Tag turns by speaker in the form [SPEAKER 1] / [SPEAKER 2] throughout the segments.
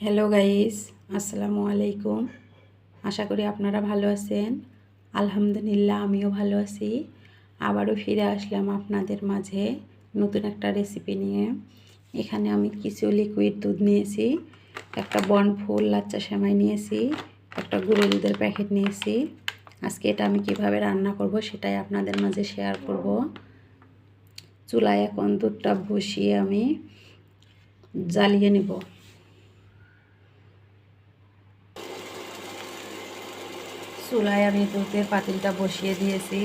[SPEAKER 1] Hello guys আসসালামু আলাইকুম আশা করি আপনারা ভালো আছেন। আলহামদুলিল্লাহ, আমিও ভালো আছি। আবারও ফিরে আসলাম আপনাদের মাঝে নতুন একটা রেসিপি নিয়ে। এখানে আমি কিছু লিকুইড দুধ নিয়েছি, একটা বন ফুল, লাচ্চা সেমাই নিয়েছি, একটা গুঁড়ো দুধের প্যাকেট নিয়েছি। আজকে এটা আমি কীভাবে রান্না করব সেটাই আপনাদের মাঝে শেয়ার করব। চুলায় এখন দুধটা বসিয়ে আমি জ্বালিয়ে নিব। চুলায় আমি দুধের পাতিলটা বসিয়ে দিয়েছি।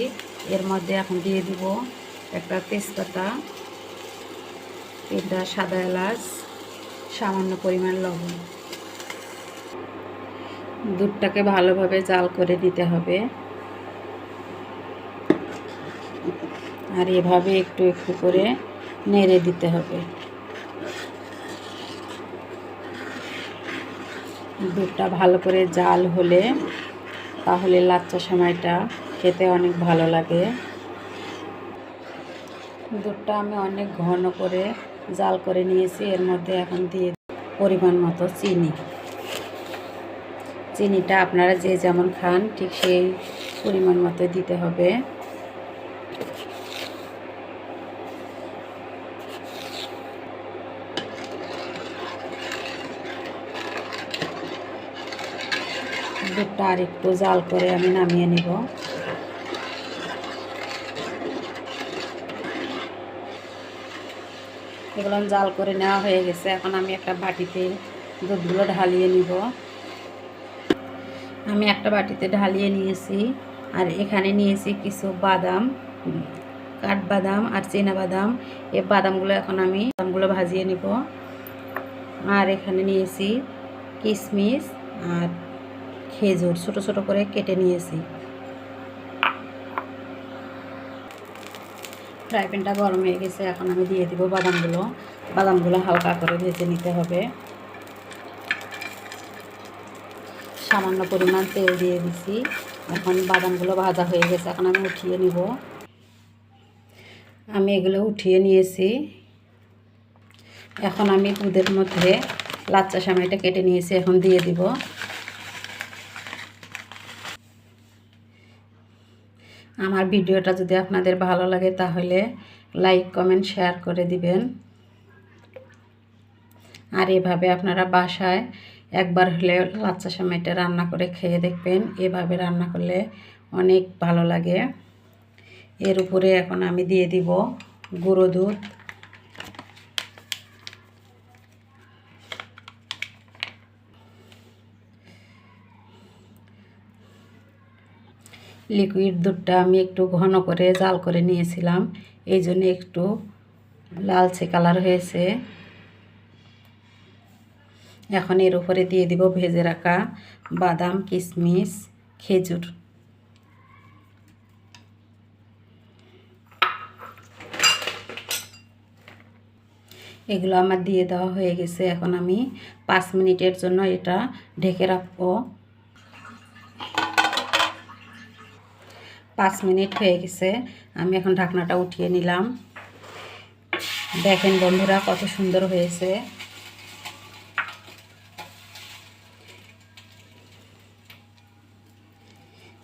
[SPEAKER 1] এর মধ্যে এখন দিয়ে দিব একটা তেজপাতা তিনটা সাদা এলাচ, সামান্য পরিমাণ লবণ। দুধটাকে ভালোভাবে জাল করে দিতে হবে। আর এভাবে একটু একটু করে নেড়ে দিতে হবে। দুধটা ভালো করে জাল হলে তাহলে লাচ্চা সময়টা খেতে অনেক ভালো লাগে। দুধটা আমি অনেক ঘন করে জাল করে নিয়েছি, এর মধ্যে এখন দিয়ে পরিমাণ মতো চিনি। চিনিটা আপনারা যে যেমন খান, ঠিক সেই পরিমাণ মতো দিতে হবে। দুধটা আর একটু জাল করে আমি নামিয়ে নিব। এগুলো জাল করে নেওয়া হয়ে গেছে। এখন আমি একটা বাটিতে দুধগুলো ঢালিয়ে নিব। আমি একটা বাটিতে ঢালিয়ে নিয়েছি আর এখানে নিয়েছি কিছু বাদাম, কাঠবাদাম আর বাদাম এই বাদামগুলো এখন আমি বাদামগুলো ভাজিয়ে নিব। আর এখানে নিয়েছি কিশমিশ আর খেজুর ছোট ছোট করে কেটে নিয়েছি। ফ্রাই প্যানটা গরম হয়ে গেছে, এখন আমি দিয়ে দিব বাদামগুলো। বাদামগুলো হালকা করে ভেজে নিতে হবে। সামান্য পরিমাণ তেল দিয়ে দিছি। এখন বাদামগুলো ভাজা হয়ে গেছে, এখন আমি উঠিয়ে নিব। আমি এগুলো উঠিয়ে নিয়েছি। এখন আমি দুধের মধ্যে লাচ্চা সামাইটা কেটে নিয়েছি, এখন দিয়ে দিব। আমার ভিডিওটা যদি আপনাদের ভালো লাগে তাহলে লাইক, কমেন্ট, শেয়ার করে দিবেন। আর এভাবে আপনারা বাসায় একবার হলে লাচ্চা সময়টা রান্না করে খেয়ে দেখবেন। এভাবে রান্না করলে অনেক ভালো লাগে। এর উপরে এখন আমি দিয়ে দিব গুঁড়ো দুধ। লিকুইড দুধটা আমি একটু ঘন করে জাল করে নিয়েছিলাম। এই জন্য একটু লালচে কালার হয়েছে। এখন এর উপরে দিয়ে দিব ভেজে রাখা বাদাম কিশমিশ খেজুর। এগুলো আমার দিয়ে দেওয়া হয়ে গেছে। এখন আমি পাঁচ মিনিটের জন্য এটা ঢেকে রাখব। পাঁচ মিনিট হয়ে গেছে। আমি এখন ঢাকনাটা উঠিয়ে নিলাম। দেখেন বন্ধুরা কত সুন্দর হয়েছে।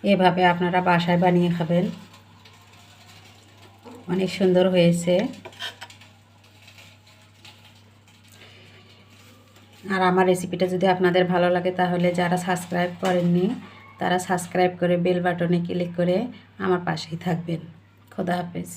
[SPEAKER 1] এভাবে আপনারা বাসায় বানিয়ে খাবেন। অনেক সুন্দর হয়েছে। আর আমার রেসিপিটা যদি আপনাদের ভালো লাগে তাহলে যারা সাবস্ক্রাইব করেননি তারা সাবস্ক্রাইব করে বেল বাটনে ক্লিক করে আমার পাশেই থাকবেন। খোদা হাফেজ।